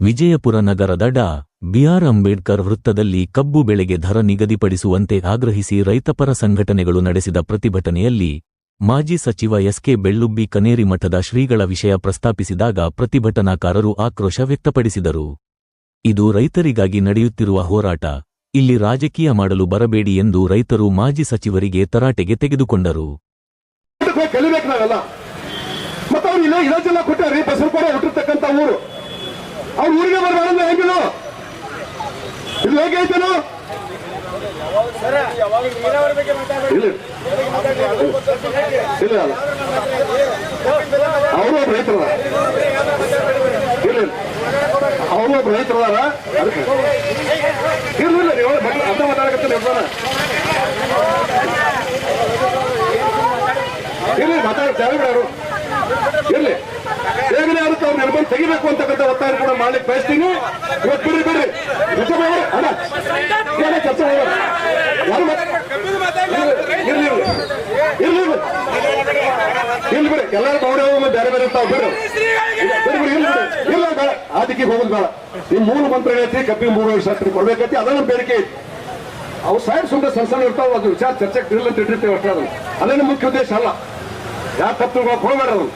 ವಿಜಯಪುರ ನಗರದ ಡಾ. ಬಿಆರ್ ಅಂಬೇಡ್ಕರ್ ವೃತ್ತದಲ್ಲಿ ಕಬ್ಬು ಬೆಳೆಗೆ ದರ ನಿಗದಿಪಡಿಸುವಂತೆ ಆಗ್ರಹಿಸಿ ರೈತಪರ ಸಂಘಟನೆಗಳು ನಡೆಸಿದ ಪ್ರತಿಭಟನೆಯಲ್ಲಿ ಮಾಜಿ ಸಚಿವ ಎಸ್ಕೆ ಬೆಳ್ಳುಬ್ಬಿ ಕನೇರಿ ಮಠದ ಶ್ರೀಗಳ ವಿಷಯ ಪ್ರಸ್ತಾಪಿಸಿದಾಗ ಪ್ರತಿಭಟನಾಕಾರರು ಆಕ್ರೋಶ ವ್ಯಕ್ತಪಡಿಸಿದರು. ಇದು ರೈತರಿಗಾಗಿ ನಡೆಯುತ್ತಿರುವ ಹೋರಾಟ. ಇಲ್ಲಿ ರಾಜಕೀಯ ಮಾಡಲು ಬರಬೇಡಿ ಎಂದು ರೈತರು ಮಾಜಿ ಸಚಿವರಿಗೆ ತರಾಟೆಗೆ ತೆಗೆದುಕೊಂಡರು. ಊರು. ಅವ್ರ ಊರಿಗೆ ಬರಬಾರದು ಹೆಂಗಿದು ಇದು? ಹೇಗೆ ಇಲ್ಲ. ಅವರು ಒಬ್ಬ ರೈತರ ಇಲ್ಲ. ಅವರು ಒಬ್ಬ ರೈತರ ಇಲ್ಲ ಇಲ್ಲ ನೀವು ಅಂತ ಮಾತಾಡಕತ್ತೀನಿ ಇರ್ತಾನ ಇರ್ಲಿ. ಮಾತಾಡ್ತಾರೆ ಅವರು. ಇರ್ಲಿ. ಅವ್ರು ತೆಗಿಬೇಕು ಅಂತಕ್ಕಂಥ ಒತ್ತಾಯ ಕೂಡ ಮಾಡ್ಲಿಕ್ಕೆ ಬಯಸ್ತೀನಿ. ಇವತ್ತು ಬಿಡ್ರಿ ಬಿಡ್ರಿ. ಕೆಲಸ ಇರ್ಲಿ ಇರ್ಲಿ. ಬಿಡಿ ಎಲ್ಲರೂ ಬೇರೆ ಬೇರೆ ಬಿಡಿ ಇಲ್ಲ, ಬೇಡ. ಹೋಗೋದು ಬೇಡ. ನಿಮ್ ಮೂಲ ಮಂತ್ರ ಐತಿ ಕಬ್ಬಿ ಮೂರು ಶಾಸ್ತ್ರ ಕೊಡ್ಬೇಕೈತಿ ಅದನ್ನ ಬೇಡಿಕೆ ಐತಿ ಅವ್ರು ಸಾಹೇಬ್ ಸುಮ್ಮನೆ ಸಣ್ಣ ಇರ್ತಾವ, ಅದು ವಿಚಾರ ಚರ್ಚೆಗೆ ತಿರ್ಲಿ ಅಂತ ಇಟ್ಟಿರ್ತೇವೆ ಅಷ್ಟೇ ಅದು. ಮುಖ್ಯ ಉದ್ದೇಶ ಅಲ್ಲ. ಯಾಕೆ ತಪ್ಪು ಕೊಡಬೇಡ ಅದು.